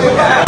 Yeah.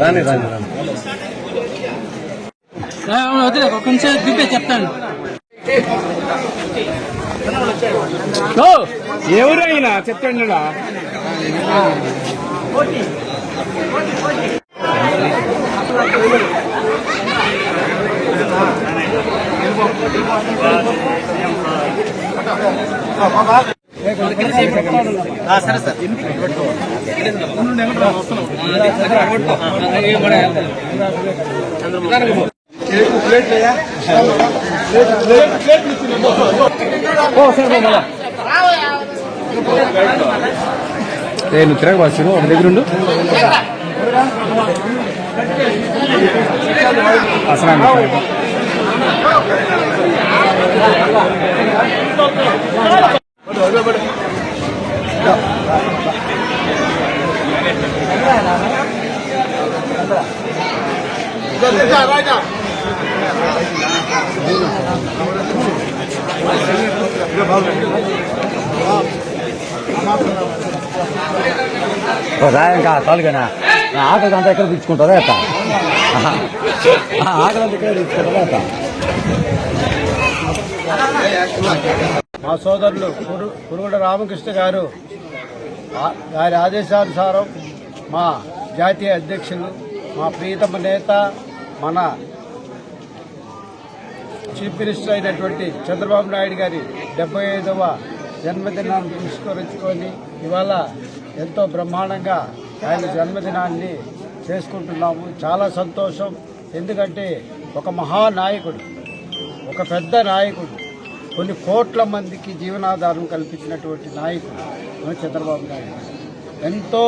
రాని రాని రాని వదిలే ఒక నిమిషం చూపే చెప్తాను ఎవరైనా చెప్పండి నేను తిరగవచ్చు ఒక దగ్గర ఉండు. అసలు రాయంకా తాలుగానా? ఆకలి అంతా ఎక్కడ తెచ్చుకుంటారా అత్త ఆకలి అంతా ఎక్కడ తెచ్చుకుంటారా అత్త మా సోదరులు కురు- కురుగుడ రామకృష్ణ గారు ఆ- వారి ఆదేశానుసారం మా జాతీయ అధ్యక్షులు మా ప్రియతమ నేత మన చీఫ్ మినిస్టర్ అయినటువంటి చంద్రబాబు నాయుడు గారి డెబ్బై ఐదవ జన్మదినాన్ని తీసుకొచ్చుకొని ఇవాళ ఎంతో బ్రహ్మాండంగా ఆయన జన్మదినాన్ని చేసుకుంటున్నాము. చాలా సంతోషం. ఎందుకంటే ఒక మహానాయకుడు ఒక పెద్ద నాయకుడు కొన్ని కోట్ల మందికి జీవనాధారం కల్పించినటువంటి నాయకుడు చంద్రబాబు నాయుడు. ఎంతో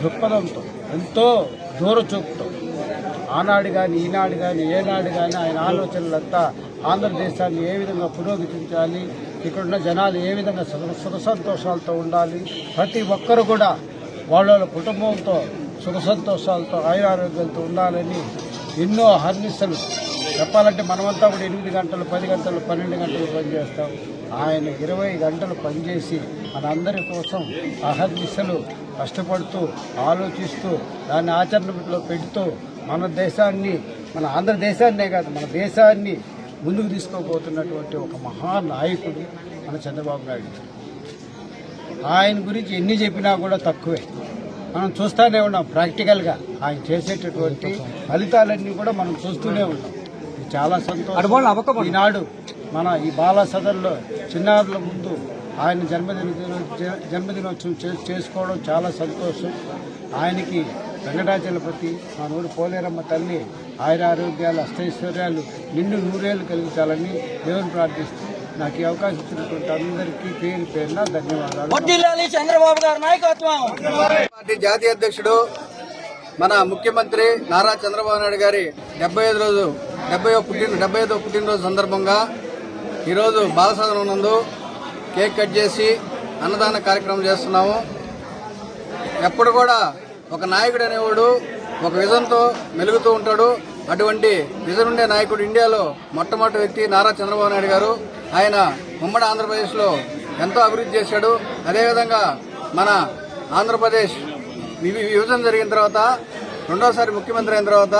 దృక్పథంతో ఎంతో దూరచూపుతో ఆనాడు కానీ ఈనాడు కానీ ఏనాడు కానీ ఆయన ఆలోచనలంతా ఆంధ్రదేశాన్ని ఏ విధంగా పురోగతించాలి ఇక్కడున్న జనాలు ఏ విధంగా సుఖ సంతోషాలతో ఉండాలి ప్రతి ఒక్కరు కూడా వాళ్ళ కుటుంబంతో సుఖ సంతోషాలతో ఆయురారోగ్యంతో ఉండాలని ఎన్నో హర్నిశలు. చెప్పాలంటే మనమంతా కూడా ఎనిమిది గంటలు పది గంటలు పన్నెండు గంటలు పనిచేస్తాం. ఆయన ఇరవై గంటలు పనిచేసి మనందరి కోసం అహర్నిశలు కష్టపడుతూ ఆలోచిస్తూ దాన్ని ఆచరణలో పెడుతూ మన దేశాన్ని మన ఆంధ్రదేశాన్నే కాదు మన దేశాన్ని ముందుకు తీసుకోబోతున్నటువంటి ఒక మహానాయకుడు మన చంద్రబాబు నాయుడు. ఆయన గురించి ఎన్ని చెప్పినా కూడా తక్కువే. మనం చూస్తూనే ఉన్నాం ప్రాక్టికల్గా. ఆయన చేసేటటువంటి ఫలితాలన్నీ కూడా మనం చూస్తూనే ఉన్నాం. చాలా సంతోషం. ఈనాడు మన ఈ బాల సదన్లో చిన్నారుల ముందు ఆయన జన్మదిన దినో- జన్మదినోత్సవం చే- చేసుకోవడం చాలా సంతోషం. ఆయనకి వెంకటాచలపతి మా నూరు పోలేరమ్మ తల్లి ఆయన ఆరోగ్యాలు అష్టైశ్వర్యాలు నిండు నూరేళ్ళు కలిగించాలని దేవుని ప్రార్థిస్తూ నాకు ఈ అవకాశం ఇచ్చినటువంటి అందరికీ పేరు పేరున ధన్యవాదాలు. చంద్రబాబు గారి నాయకత్వం. పార్టీ జాతీయ అధ్యక్షుడు మన ముఖ్యమంత్రి నారా చంద్రబాబు నాయుడు గారి డెబ్బై ఐదు రోజు డెబ్బై పుట్టిన డెబ్బై ఐదో పుట్టినరోజు సందర్భంగా ఈరోజు బాలసదనం నందు కేక్ కట్ చేసి అన్నదాన కార్యక్రమం చేస్తున్నాము. ఎప్పుడు కూడా ఒక నాయకుడు అనేవాడు ఒక విజన్తో మెలుగుతూ ఉంటాడు. అటువంటి విజన్ ఉండే నాయకుడు ఇండియాలో మొట్టమొదటి వ్యక్తి నారా చంద్రబాబు నాయుడు గారు. ఆయన ఉమ్మడి ఆంధ్రప్రదేశ్లో ఎంతో అభివృద్ధి చేశాడు. అదేవిధంగా మన ఆంధ్రప్రదేశ్ విభజన జరిగిన తర్వాత రెండోసారి ముఖ్యమంత్రి అయిన తర్వాత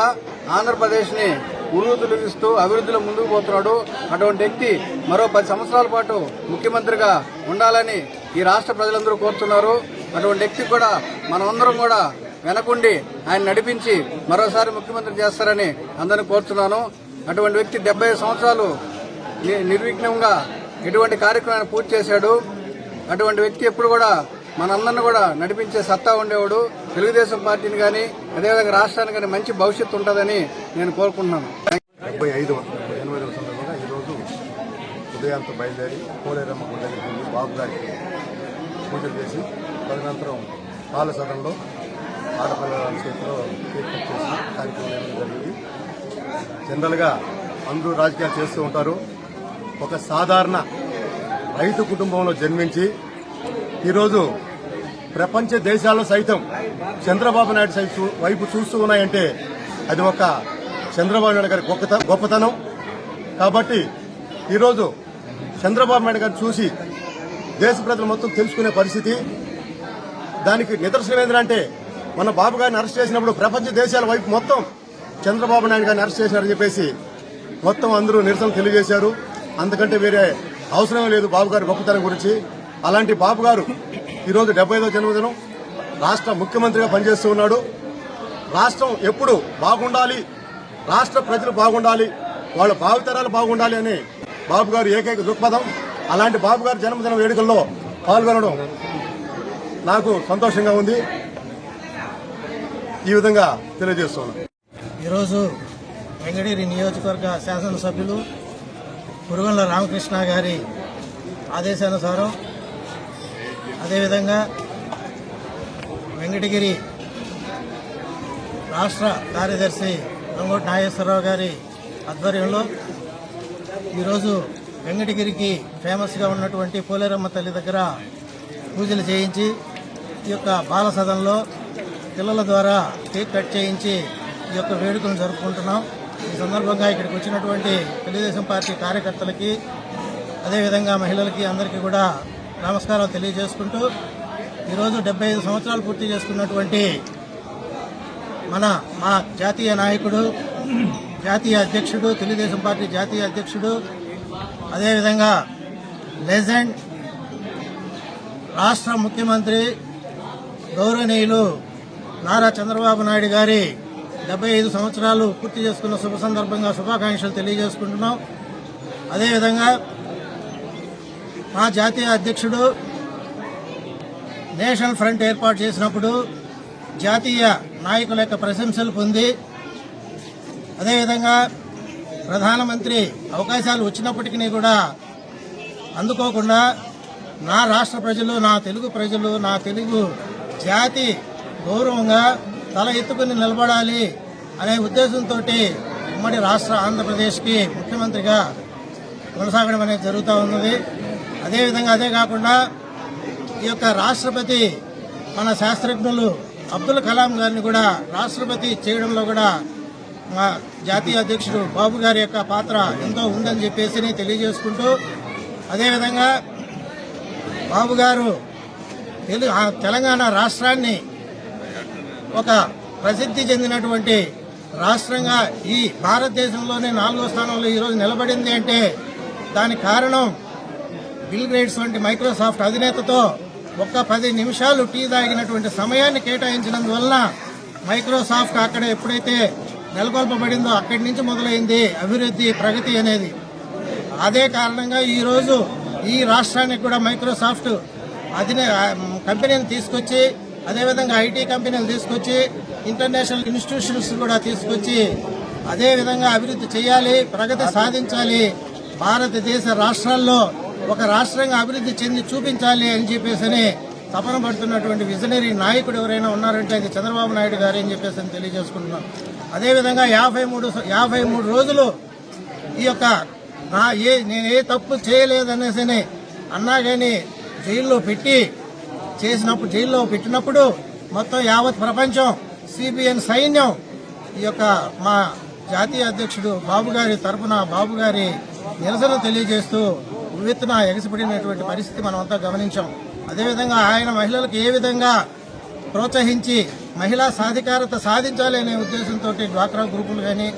ఆంధ్రప్రదేశ్ని ఉరువు అభివృద్ధిలో ముందుకు పోతున్నాడు. అటువంటి వ్యక్తి మరో పది సంవత్సరాల పాటు ముఖ్యమంత్రిగా ఉండాలని ఈ రాష్ట్ర ప్రజలందరూ కోరుతున్నారు. అటువంటి వ్యక్తి కూడా మనమందరం కూడా వెనకుండి ఆయన నడిపించి మరోసారి ముఖ్యమంత్రి చేస్తారని అందరిని కోరుతున్నాను. అటువంటి వ్యక్తి డెబ్బై సంవత్సరాలు నిర్విఘ్నంగా ఎటువంటి కార్యక్రమాన్ని పూర్తి చేశాడు. అటువంటి వ్యక్తి ఎప్పుడు కూడా మనందరిని కూడా నడిపించే సత్తా ఉండేవాడు. తెలుగుదేశం పార్టీని కానీ అదేవిధంగా రాష్ట్రానికి కానీ మంచి భవిష్యత్తు ఉంటుందని నేను కోరుకుంటున్నాను. డెబ్బై ఐదు ఎనిమిదవ సందర్భంగా ఈరోజు ఉదయంతో బయలుదేరి పోలేరమ్మ గుడి దగ్గరికి బాబు గారికి పూజలు చేసి తదనంతరం పాల సదనంలో ఆడపిల్లల చేతిలో కేక్ కట్ చేసి కార్యక్రమం జరిగింది. జనరల్గా అందరూ రాజకీయాలు చేస్తూ ఉంటారు. ఒక సాధారణ రైతు కుటుంబంలో జన్మించి ఈరోజు ప్రపంచ దేశాల్లో సైతం చంద్రబాబు నాయుడు సైతం వైపు చూస్తూ ఉన్నాయంటే అది ఒక చంద్రబాబు నాయుడు గారి గొప్పత- గొప్పతనం. కాబట్టి ఈరోజు చంద్రబాబు నాయుడు గారిని చూసి దేశ ప్రజలు మొత్తం తెలుసుకునే పరిస్థితి. దానికి నిదర్శనం ఏంటంటే మన బాబు గారిని అరెస్ట్ చేసినప్పుడు ప్రపంచ దేశాల వైపు మొత్తం చంద్రబాబు నాయుడు గారిని అరెస్ట్ చేశారని చెప్పేసి మొత్తం అందరూ నిరసన తెలియజేశారు. అందుకంటే వేరే అవసరం లేదు బాబు గారి గొప్పతనం గురించి. అలాంటి బాబు గారు ఈరోజు డెబ్బై ఐదో జన్మదినం. రాష్ట్ర ముఖ్యమంత్రిగా పనిచేస్తూ ఉన్నాడు. రాష్ట్రం ఎప్పుడు బాగుండాలి రాష్ట్ర ప్రజలు బాగుండాలి వాళ్ళ భావితరాలు బాగుండాలి అని బాబు గారు ఏకైక దృక్పథం. అలాంటి బాబు గారి జన్మదిన వేడుకల్లో పాల్గొనడం నాకు సంతోషంగా ఉంది. ఈ విధంగా తెలియజేస్తున్నాను. ఈరోజు వెంకటగిరి నియోజకవర్గ శాసనసభ్యులు పురుగొల్ల రామకృష్ణ గారి ఆదేశానుసారం అదేవిధంగా వెంకటగిరి రాష్ట్ర కార్యదర్శి గంగోటి నాగేశ్వరరావు గారి ఆధ్వర్యంలో ఈరోజు వెంకటగిరికి ఫేమస్గా ఉన్నటువంటి పోలేరమ్మ తల్లి దగ్గర పూజలు చేయించి ఈ యొక్క బాల సదనంలో పిల్లల ద్వారా కేక్ కట్ చేయించి ఈ యొక్క వేడుకను జరుపుకుంటున్నాం. ఈ సందర్భంగా ఇక్కడికి వచ్చినటువంటి తెలుగుదేశం పార్టీ కార్యకర్తలకి అదేవిధంగా మహిళలకి అందరికీ కూడా నమస్కారం తెలియజేసుకుంటూ ఈరోజు డెబ్బై ఐదు సంవత్సరాలు పూర్తి చేసుకున్నటువంటి మన మా జాతీయ నాయకుడు జాతీయ అధ్యక్షుడు తెలుగుదేశం పార్టీ జాతీయ అధ్యక్షుడు అదేవిధంగా లెజెండ్ రాష్ట్ర ముఖ్యమంత్రి గౌరవనీయులు నారా చంద్రబాబు నాయుడు గారి డెబ్బై ఐదు సంవత్సరాలు పూర్తి చేసుకున్న శుభ సందర్భంగా శుభాకాంక్షలు తెలియజేసుకుంటున్నాం. అదేవిధంగా మా జాతీయ అధ్యక్షుడు నేషనల్ ఫ్రంట్ ఏర్పాటు చేసినప్పుడు జాతీయ నాయకుల యొక్క ప్రశంసలు పొంది అదేవిధంగా ప్రధానమంత్రి అవకాశాలు వచ్చినప్పటికీ కూడా అందుకోకుండా నా రాష్ట్ర ప్రజలు నా తెలుగు ప్రజలు నా తెలుగు జాతి గౌరవంగా తల ఎత్తుకుని నిలబడాలి అనే ఉద్దేశంతో ఉమ్మడి రాష్ట్ర ఆంధ్రప్రదేశ్కి ముఖ్యమంత్రిగా కొనసాగడం అనేది జరుగుతూ ఉన్నది. అదేవిధంగా అదే కాకుండా ఈ యొక్క రాష్ట్రపతి మన శాస్త్రజ్ఞులు అబ్దుల్ కలాం గారిని కూడా రాష్ట్రపతి చేయడంలో కూడా మా జాతీయ అధ్యక్షుడు బాబు గారి యొక్క పాత్ర ఎంతో ఉందని చెప్పేసి తెలియజేసుకుంటూ అదేవిధంగా బాబు గారు తెలంగాణ రాష్ట్రాన్ని ఒక ప్రసిద్ధి చెందినటువంటి రాష్ట్రంగా ఈ భారతదేశంలోనే నాలుగో స్థానంలో ఈరోజు నిలబడింది అంటే దానికి కారణం బిల్ గ్రేట్స్ వంటి మైక్రోసాఫ్ట్ అధినేతతో ఒక్క పది నిమిషాలు టీ తాగినటువంటి సమయాన్ని కేటాయించినందువలన మైక్రోసాఫ్ట్ అక్కడ ఎప్పుడైతే నెలకొల్పబడిందో అక్కడి నుంచి మొదలైంది అభివృద్ధి ప్రగతి అనేది. అదే కారణంగా ఈరోజు ఈ రాష్ట్రానికి కూడా మైక్రోసాఫ్ట్ అధినే కంపెనీని తీసుకొచ్చి అదేవిధంగా ఐటీ కంపెనీలు తీసుకొచ్చి ఇంటర్నేషనల్ ఇన్స్టిట్యూషన్స్ కూడా తీసుకొచ్చి అదే విధంగా అభివృద్ధి చేయాలి ప్రగతి సాధించాలి భారతదేశ రాష్ట్రాల్లో ఒక రాష్ట్రంగా అభివృద్ధి చెంది చూపించాలి అని చెప్పేసి తపన పడుతున్నటువంటి విజనరీ నాయకుడు ఎవరైనా ఉన్నారంటే అది చంద్రబాబు నాయుడు గారు అని చెప్పేసి అని తెలియజేసుకుంటున్నాం. అదేవిధంగా యాభై మూడు యాభై మూడు రోజులు ఈ యొక్క నా ఏ నేను ఏ తప్పు చేయలేదనేసి అన్నా కానీ జైల్లో పెట్టి చేసినప్పుడు జైల్లో పెట్టినప్పుడు మొత్తం యావత్ ప్రపంచం సిబిఎన్ సైన్యం ఈ యొక్క మా జాతీయ అధ్యక్షుడు బాబు గారి తరఫున బాబు గారి నిరసన తెలియజేస్తూ ఉవ్వెత్తున ఎగసిపడినటువంటి పరిస్థితి మనం అంతా గమనించాం. అదేవిధంగా ఆయన మహిళలకు ఏ విధంగా ప్రోత్సహించి మహిళా సాధికారత సాధించాలి అనే ఉద్దేశంతో డ్వాక్రా గ్రూపులు కానీ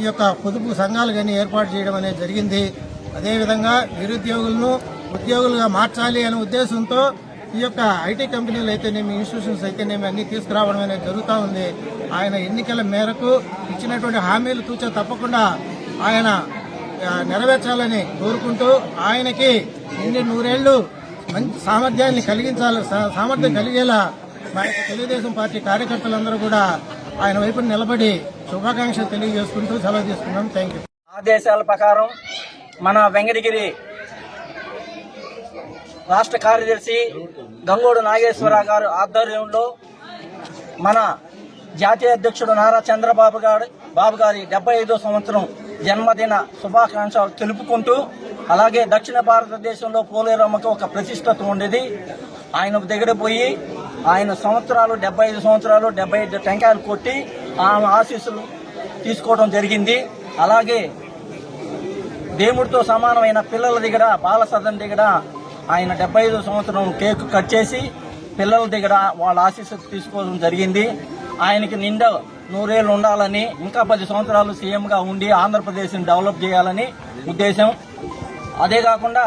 ఈ యొక్క పొదుపు సంఘాలు కానీ ఏర్పాటు చేయడం అనేది జరిగింది. అదేవిధంగా నిరుద్యోగులను ఉద్యోగులుగా మార్చాలి అనే ఉద్దేశంతో ఈ యొక్క ఐటీ కంపెనీలు అయితేనేమి ఇన్స్టిట్యూషన్స్ అయితేనేమి అన్ని తీసుకురావడం అనేది జరుగుతూ ఉంది. ఆయన ఎన్నికల మేరకు ఇచ్చినటువంటి హామీలు తూచా తప్పకుండా ఆయన నెరవేర్చాలని కోరుకుంటూ ఆయనకి ఇన్ని నూరేళ్ళు మంచి సామర్థ్యాన్ని కలిగించాలి సా- సామర్థ్యం కలిగేలా మా తెలుగుదేశం పార్టీ కార్యకర్తలందరూ కూడా ఆయన వైపు నిలబడి శుభాకాంక్షలు తెలియజేసుకుంటూ సెలవు తీసుకున్నాం. థ్యాంక్ యూ ఆదేశాల ప్రకారం మన వెంకటగిరి రాష్ట్ర కార్యదర్శి గంగోడు నాగేశ్వరరావు గారు ఆధ్వర్యంలో మన జాతీయ అధ్యక్షుడు నారా చంద్రబాబు గారు బాబు గారి డెబ్బై ఐదో సంవత్సరం జన్మదిన శుభాకాంక్షలు తెలుపుకుంటూ అలాగే దక్షిణ భారతదేశంలో పోలేరమ్మకు ఒక ప్రతిష్టత ఉండేది. ఆయన దగ్గర పోయి ఆయన సంవత్సరాలు డెబ్బై ఐదు సంవత్సరాలు డెబ్బై ఐదు టెంకాయలు కొట్టి ఆమె ఆశీస్సులు తీసుకోవడం జరిగింది. అలాగే దేవుడితో సమానమైన పిల్లల దగ్గర బాల సదన్ దగ్గర ఆయన డెబ్బై ఐదు సంవత్సరం కేక్ కట్ చేసి పిల్లల దగ్గర వాళ్ళ ఆశీస్సు తీసుకోవడం జరిగింది. ఆయనకి నిండా నూరేళ్ళు ఉండాలని ఇంకా పది సంవత్సరాలు సీఎంగా ఉండి ఆంధ్రప్రదేశ్ని డెవలప్ చేయాలని ఉద్దేశం. అదే కాకుండా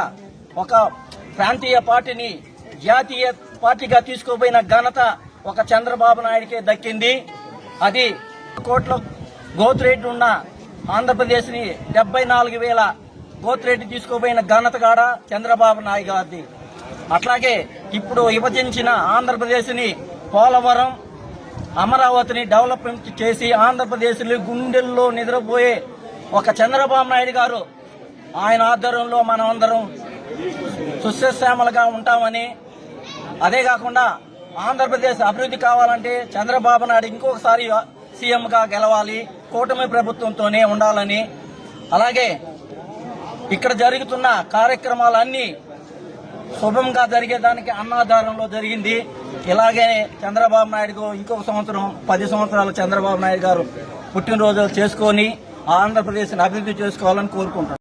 ఒక ప్రాంతీయ పార్టీని జాతీయ పార్టీగా తీసుకుపోయిన ఘనత ఒక చంద్రబాబు నాయుడికే దక్కింది. అది కోట్ల గ్రోత్ రేట్ ఉన్న ఆంధ్రప్రదేశ్ని డెబ్బై నాలుగు వేల గోత్రెడ్డి తీసుకుపోయిన ఘనత కాడ చంద్రబాబు నాయుడు గారిది. అట్లాగే ఇప్పుడు విభజించిన ఆంధ్రప్రదేశ్ని పోలవరం అమరావతిని డెవలప్మెంట్ చేసి ఆంధ్రప్రదేశ్లో గుండెల్లో నిద్రపోయే ఒక చంద్రబాబు నాయుడు గారు ఆయన ఆధ్వర్యంలో మనం అందరం ఉంటామని. అదే కాకుండా ఆంధ్రప్రదేశ్ అభివృద్ధి కావాలంటే చంద్రబాబు నాయుడు ఇంకొకసారి సీఎంగా గెలవాలి కూటమి ప్రభుత్వంతోనే ఉండాలని. అలాగే ఇక్కడ జరుగుతున్న కార్యక్రమాలన్నీ శుభంగా జరిగేదానికి అన్నాధారంలో జరిగింది. ఇలాగే చంద్రబాబు నాయుడు ఇంకొక సంవత్సరం పది సంవత్సరాలు చంద్రబాబు నాయుడు గారు పుట్టినరోజులు చేసుకొని ఆంధ్రప్రదేశ్ని అభివృద్ధి చేసుకోవాలని కోరుకుంటున్నాను